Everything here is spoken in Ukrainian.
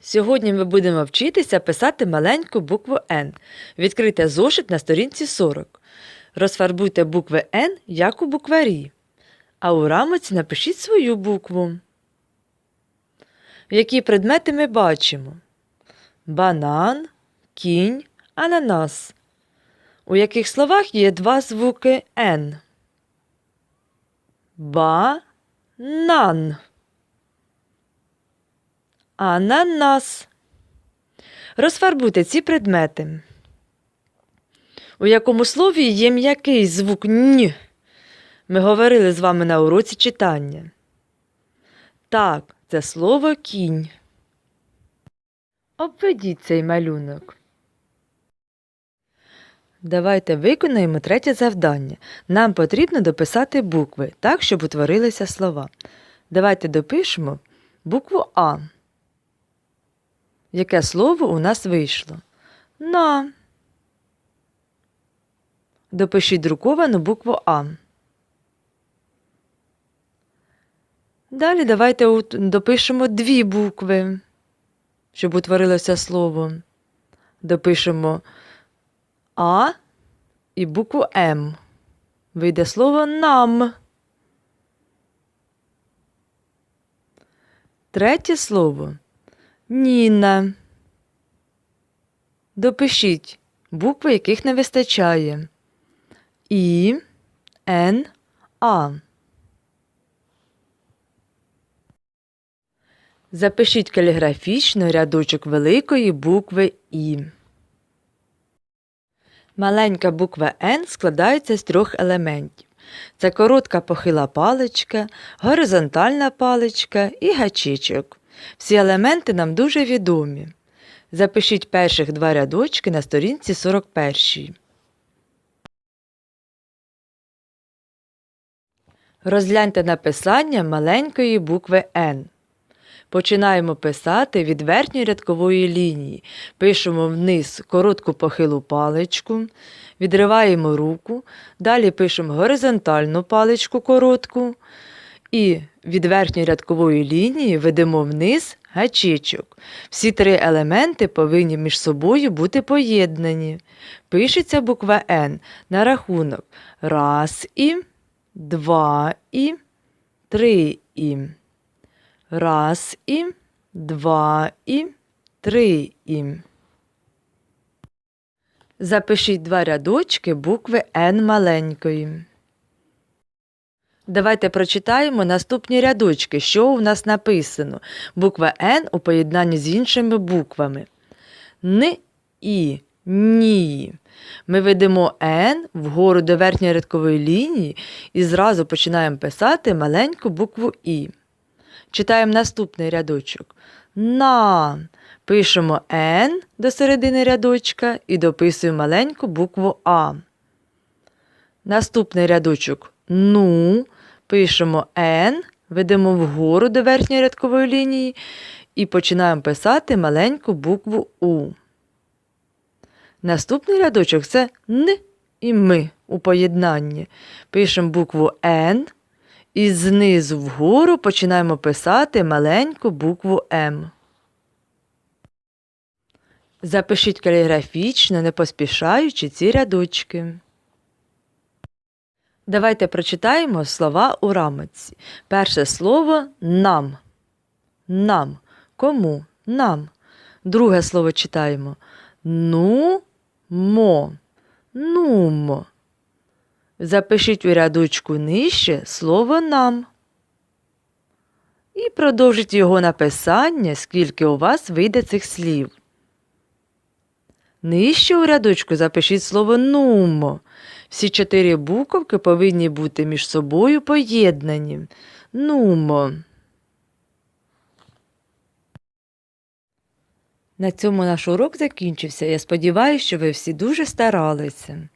Сьогодні ми будемо вчитися писати маленьку букву Н. Відкрийте зошит на сторінці 40. Розфарбуйте букви Н, як у букварі. А у рамоці напишіть свою букву. Які предмети ми бачимо? Банан, кінь, ананас. У яких словах є два звуки Н? Банан. Ананас. Розфарбуйте ці предмети. У якому слові є м'який звук Н? Ми говорили з вами на уроці читання. Так, це слово кінь. Обведіть цей малюнок. Давайте виконаємо третє завдання. Нам потрібно дописати букви так, щоб утворилися слова. Давайте допишемо букву А. Яке слово у нас вийшло? На. Допишіть друковану букву А. Далі давайте допишемо дві букви, щоб утворилося слово. Допишемо А і букву М. Вийде слово нам. Третє слово Ніна. Допишіть букви, яких не вистачає. І, Н, А. Запишіть каліграфічно рядочок великої букви І. Маленька буква Н складається з трьох елементів. Це коротка похила паличка, горизонтальна паличка і гачичок. Всі елементи нам дуже відомі. Запишіть перших два рядочки на сторінці 41. Розгляньте написання маленької букви Н. Починаємо писати від верхньої рядкової лінії. Пишемо вниз коротку похилу паличку, відриваємо руку, далі пишемо горизонтальну паличку коротку і від верхньої рядкової лінії ведемо вниз гачичок. Всі три елементи повинні між собою бути поєднані. Пишеться буква Н на рахунок раз і, два і, три і. Раз і, два і, три і. Запишіть два рядочки букви Н маленької. Давайте прочитаємо наступні рядочки, що у нас написано. Буква Н у поєднанні з іншими буквами. Н і ні. Ми ведемо Н вгору до верхньої рядкової лінії і зразу починаємо писати маленьку букву І. Читаємо наступний рядочок. На. Пишемо Н до середини рядочка і дописуємо маленьку букву А. Наступний рядочок Ну. Пишемо Н, ведемо вгору до верхньої рядкової лінії і починаємо писати маленьку букву У. Наступний рядочок це Н і Ми у поєднанні. Пишемо букву Н і знизу вгору починаємо писати маленьку букву М. Запишіть каліграфічно, не поспішаючи ці рядочки. Давайте прочитаємо слова у рамочці. Перше слово нам. Нам. Кому? Нам. Друге слово читаємо. Ну мо. Нумо. Запишіть у рядочку нижче слово нам. І продовжіть його написання, скільки у вас вийде цих слів. Нижче у рядочку запишіть слово нумо. Всі чотири буковки повинні бути між собою поєднані. Нумо. На цьому наш урок закінчився. Я сподіваюся, що ви всі дуже старалися.